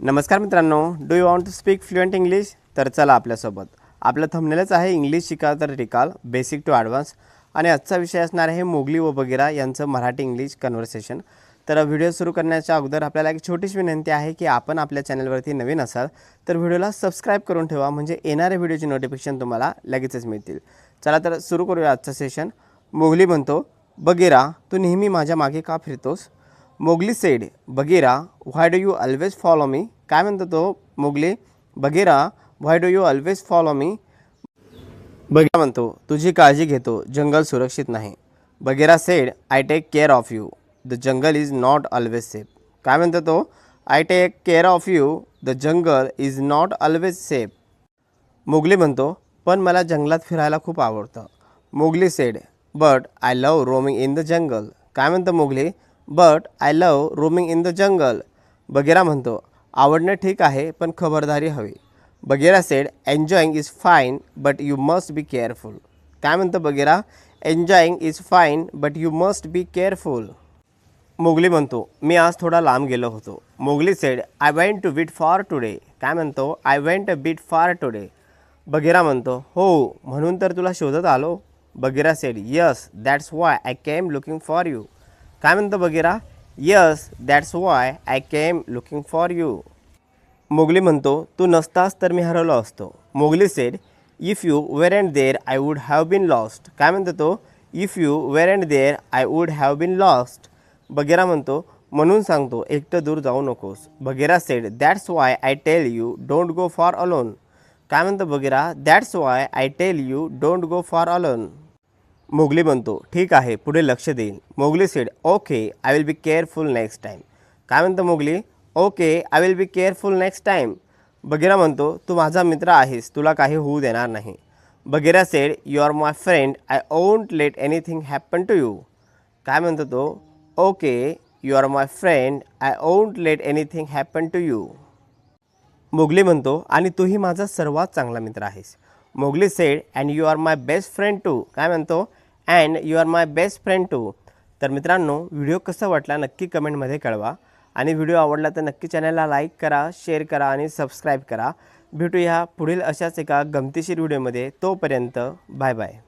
नमस्कार मित्रांनो do you want to speak fluent English तर चला आपल्यासोबत. आपलं थंबनेलच आहे इंग्लिश शिका तर रिकाल बेसिक टू ॲडव्हान्स आणि आजचा विषय असणार आहे मोगली व बगिरा यांचं मराठी इंग्लिश कन्व्हर्सेशन तर व्हिडिओ सुरू करण्याच्या अगोदर आपल्याला एक छोटीशी विनंती आहे की आपण आपल्या चॅनलवरती नवीन असाल तर व्हिडिओला सबस्क्राईब करून ठेवा म्हणजे येणाऱ्या व्हिडिओची नोटिफिकेशन तुम्हाला लगेचच मिळतील. चला तर सुरू करूया आजचं सेशन मोगली म्हणतो बगिरा तू नेहमी माझ्या मागे का फिरतोस? Mowgli said Bagheera why do you always follow me काय म्हणतो तो Mowgli? Bagheera why do you always follow me Bagheera म्हणतो तुझी काळजी घेतो जंगल सुरक्षित नाही. Bagheera said I take care of you the jungle is not always safe काय म्हणतो तो I take care of you the jungle is not always safe Mowgli म्हणतो पण मला जंगलात फिरायला खूप आवडतं. Mowgli said but I love roaming in the jungle काय म्हणतं Mowgli but I love roaming in the jungle. Bagheera म्हणतो आवडणं ठीक आहे पण खबरदारी हवी. Bagheera said enjoying is fine but you must be careful काय म्हणतं Bagheera? Enjoying is fine but you must be careful Mowgli म्हणतो मी आज थोडा लांब गेलो होतो. Mowgli said I went to bit far today काय म्हणतो? I went a bit far today Bagheera म्हणतो हो म्हणून तर तुला शोधत आलो. Bagheera said yes that's why I came looking for you काय म्हणतो Bagheera? Yes that's why I came looking for you Mowgli म्हणतो तू नसतास तर मी हरवलो असतो. Mowgli said if you were and there I would have been lost काय म्हणतो तो? If you were and there I would have been lost Bagheera म्हणतो म्हणून सांगतो एकटं दूर जाऊ नकोस. Bagheera said that's why I tell you don't go for alone काय म्हणतो Bagheera? That's why I tell you don't go for alone Mowgli म्हणतो ठीक आहे पुढे लक्ष देईन. Mowgli said okay I will be careful next time काय म्हणतो Mowgli? Okay I will be careful next time Bagheera म्हणतो तू माझा मित्र आहेस तुला काही होऊ देणार नाही. Bagheera said you are my friend I won't let anything happen to you काय म्हणतो तो? Okay you are my friend I won't let anything happen to you Mowgli म्हणतो आणि तूही माझा सर्वात चांगला मित्र आहेस. Mowgli said and you are my best friend too काय म्हणतो? And you are my best friend too. तर मित्रांनो व्हिडिओ कसा वाटला नक्की कमेंटमध्ये कळवा. आणि व्हिडिओ आवडला तर नक्की चॅनलला लाईक करा शेअर करा आणि सबस्क्राईब करा. भेटूया पुढील अशाच एका गमतीशीर व्हिडिओमध्ये. तोपर्यंत बाय बाय.